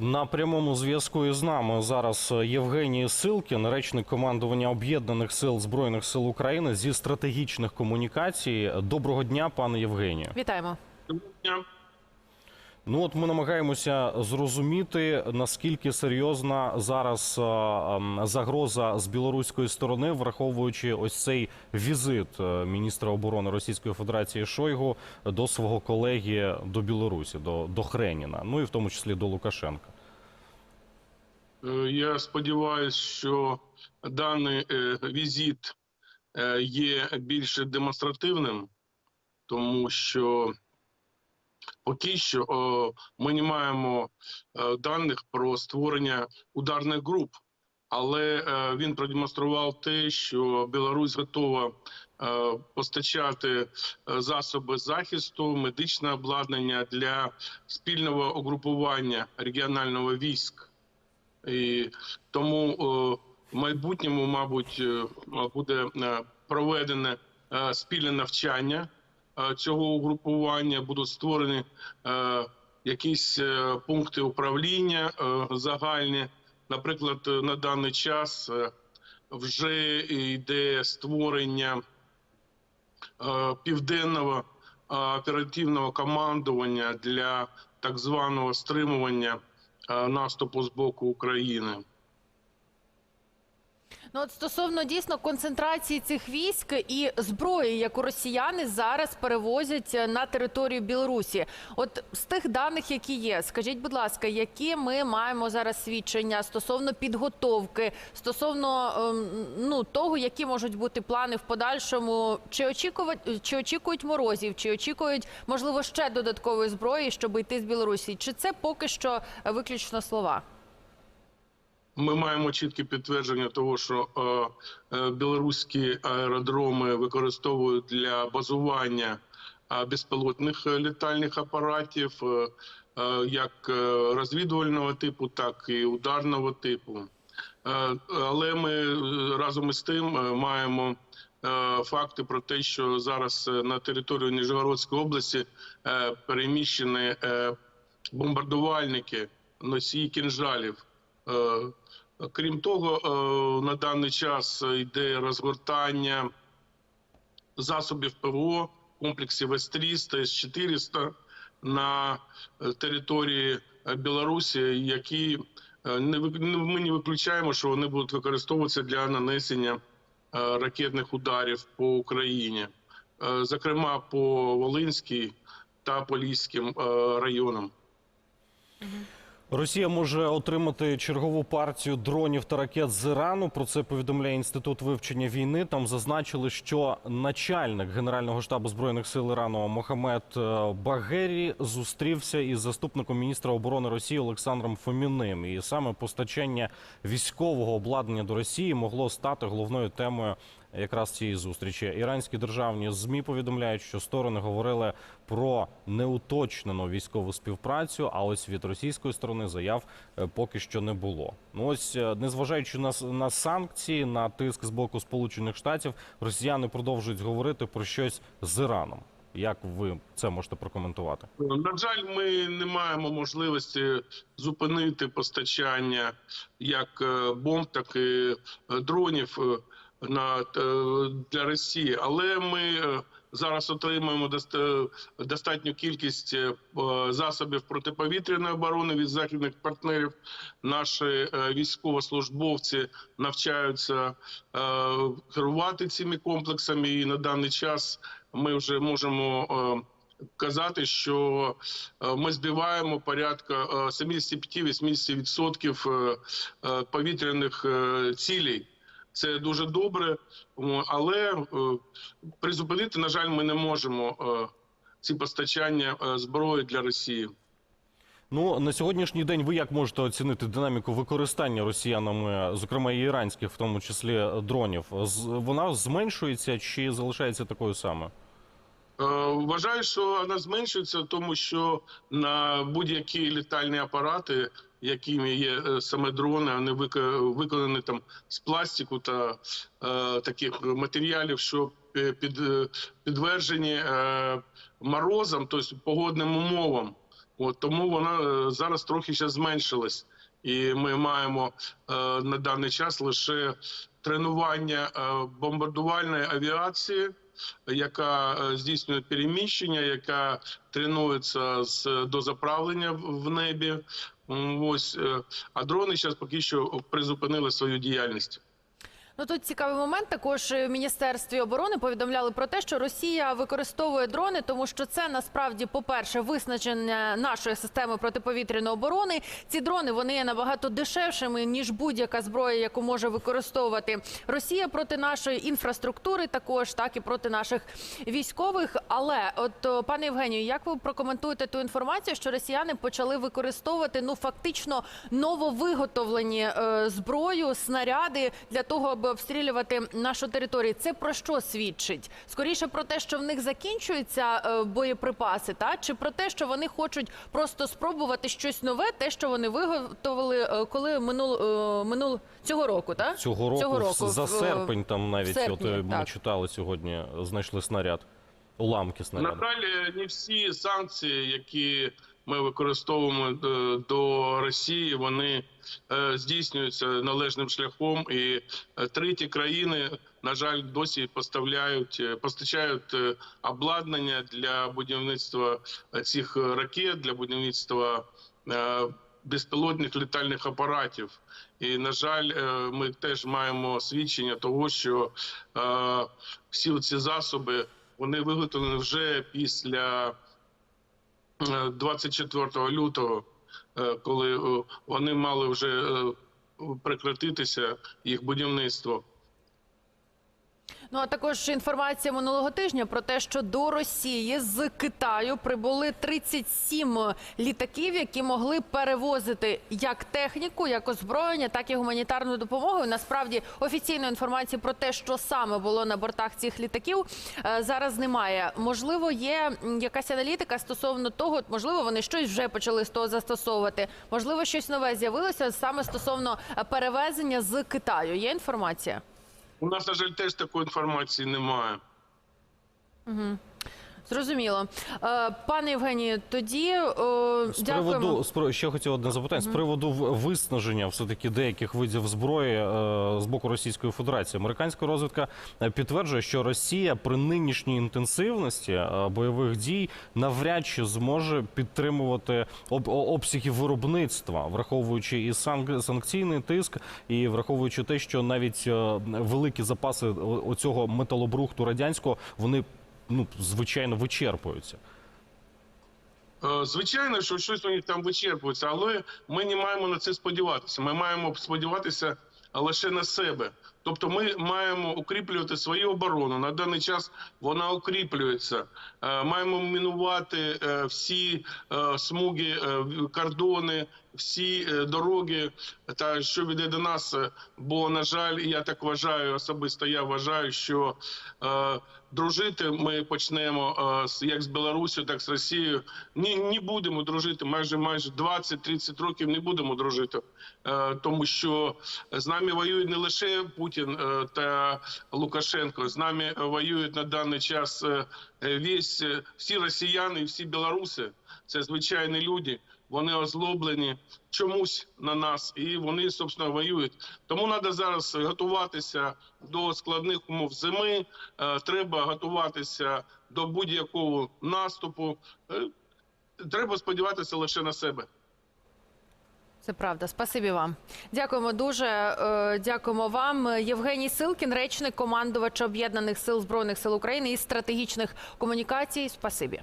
На прямому зв'язку із нами зараз Євгеній Силкін, речник командування об'єднаних сил збройних сил України зі стратегічних комунікацій. Доброго дня, пане Євгенію. Вітаємо. Дня. Ну от ми намагаємося зрозуміти наскільки серйозна зараз е, ем, загроза з білоруської сторони, враховуючи ось цей візит е, міністра оборони Російської Федерації Шойгу до свого колеги до Білорусі, до, до Хреніна, ну і в тому числі до Лукашенка. Е, Я сподіваюся, що даний візит є більш демонстративним, тому що поки що о, ми не маємо е, даних про створення ударних груп, але е, він продемонстрував те, що Білорусь готова е, постачати е, засоби захисту, медичне обладнання для спільного угрупування регіонального військ. І тому е, в майбутньому, мабуть, е, буде е, проведене е, спільне навчання е, цього угрупування, будуть створені е, якісь е, пункти управління е, загальні. Наприклад, е, на даний час е, вже йде створення е, південного е, оперативного командування для так званого стримування е, наступу з боку України. Ну от стосовно дійсно концентрації цих військ і зброї, яку росіяни зараз перевозять на територію Білорусі. От з тих даних, які є, скажіть, будь ласка, які ми маємо зараз свідчення стосовно підготовки, стосовно ем, ну того, які можуть бути плани в подальшому, чи очікують, чи очікують морозів, чи очікують можливо ще додаткової зброї, щоб йти з Білорусі? Чи це поки що виключно слова? Ми маємо чітке підтвердження того, що е, е, білоруські аеродроми використовують для базування е, безпілотних літальних апаратів, е, е, як е, розвідувального типу, так і ударного типу. Е, але ми разом із тим маємо факти про те, що зараз на територію Нижегородської області переміщені бомбардувальники, носії кінжалів. Е, Крім того, е, на даний час йде розгортання засобів ПВО комплексів С-300, С-400 на е, території Білорусі, які ми не виключаємо, що вони будуть використовуватися для нанесення ракетних ударів по Україні, зокрема по Волинській та Поліським районам. Росія може отримати чергову партію дронів та ракет з Ірану. Про це повідомляє інститут вивчення війни. Там зазначили, що начальник генерального штабу збройних сил Ірану Мохамед е, Багері зустрівся із заступником міністра оборони Росії Олександром Фоміним. І саме постачання військового обладнання до Росії могло стати головною темою якраз цієї зустрічі. Іранські державні змі повідомляють, що сторони говорили про неуточнену військову співпрацю. А ось від російської сторони заяв е, поки що не було. Ну ось, е, незважаючи на, на санкції, на тиск з боку Сполучених Штатів, росіяни продовжують говорити про щось з Іраном. Як ви це можете прокоментувати? На жаль, ми не маємо можливості зупинити постачання як е, бомб, так і дронів на е, для Росії, але ми е, зараз отримуємо доста- достатню кількість е, засобів протиповітряної оборони від західних партнерів. Наші військовослужбовці навчаються керувати цими комплексами, і на даний час ми вже можемо. Казати, що ми збиваємо порядка е, 75-80% е, е, повітряних цілей. Це дуже добре, але е, призупинити, на жаль, ми не можемо е, ці постачання е, зброї для Росії. Ну на сьогоднішній день ви як можете оцінити динаміку використання росіянами, зокрема і іранських, в тому числі дронів? Вона зменшується чи залишається такою самою? Вважаю, що вона зменшується, тому що на будь-які літальні апарати, якими є е, саме дрони, вони виконані там з пластику та е, таких матеріалів, що е, під, е, підтверджені е, морозом, тобто погодним умовам. От тому вона зараз трохи ще зменшилась, і ми маємо е, на даний час лише тренування е, бомбардувальної авіації, яка е, здійснює переміщення, яка тренується з дозаправлення в в небі. Ось е, а дрони зараз поки що призупинили свою діяльність. Ну тут цікавий момент. Також в міністерстві оборони повідомляли про те, що Росія використовує дрони, тому що це насправді, по-перше, визначення нашої системи протиповітряної оборони. Ці дрони вони є набагато дешевшими ніж будь-яка зброя, яку може використовувати Росія проти нашої інфраструктури, також так і проти наших військових. Але от пане Євгенію, як ви прокоментуєте ту інформацію, що росіяни почали використовувати ну фактично нововиготовлені е, зброю, снаряди для того, аби обстрілювати нашу територію? Це про що свідчить? Скоріше про те, що в них закінчуються е, боєприпаси, та чи про те, що вони хочуть просто спробувати щось нове, те, що вони виготовили, е, коли минул, е, минул цього року, та Цього року, Цього року, за серпень там навіть серпні, от, ми так. читали сьогодні, знайшли снаряд, уламки На снаряду. жаль, е, не всі санкції, які ми використовуємо е, до Росії, вони е, здійснюються належним шляхом, і е, треті країни, на жаль, досі поставляють постачають обладнання для будівництва цих ракет, для будівництва безпілотних літальних апаратів. І на жаль, ми теж маємо свідчення того, що всі ці засоби вони виготовлені вже після 24 лютого, е, коли е, вони мали вже е, прекратитися їх будівництво. Ну а також інформація минулого тижня про те, що до Росії з Китаю прибули 37 літаків, які могли перевозити як техніку, як озброєння, так і гуманітарну допомогу. Насправді офіційної інформації про те, що саме було на бортах цих літаків, е, зараз немає. Можливо, є якась аналітика стосовно того, можливо, вони щось вже почали з того застосовувати. Можливо, щось нове з'явилося саме стосовно е, перевезення з Китаю. Є інформація? У нас, на жаль, теж такої інформації немає. Зрозуміло. Е, Пане Євгенію, тоді е, З дякуємо. приводу з ще хотів одне запитання з приводу виснаження все таки деяких видів зброї е, з боку Російської Федерації. Американська розвідка підтверджує, що Росія при нинішній інтенсивності бойових дій навряд чи зможе підтримувати об, обсяги виробництва, враховуючи і санк- санкційний тиск, і враховуючи те, що навіть великі запаси оцього металобрухту радянського вони ну звичайно вичерпуються. Е, Звичайно, що щось у них там вичерпується, але ми не маємо на це сподіватися. Ми маємо сподіватися лише на себе. Тобто, ми маємо укріплювати свою оборону. На даний час вона укріплюється. Е, Маємо мінувати е, всі смуги, кордони, всі е, дороги, та що веде до нас. Е, Бо, на жаль, я так вважаю, особисто я вважаю, що е, дружити ми почнемо е, як з Білорусі, так з Росією. Ні, не будемо дружити. Майже майже 20-30 років не будемо дружити, е, тому що з нами воюють не лише Путін е, та Лукашенко. З нами воюють на даний час е, весь е, всі росіяни, і всі білоруси. Це звичайні люди. Вони озлоблені чомусь на нас, і вони собственно воюють. Тому треба зараз готуватися до складних умов зими. Е, Треба готуватися до будь-якого наступу. Е, Треба сподіватися лише на себе. Це правда. Спасибі вам. Дякуємо дуже. Е, Дякуємо вам. Євгеній Силкін, речник командувача об'єднаних сил збройних сил України із стратегічних комунікацій. Спасибі.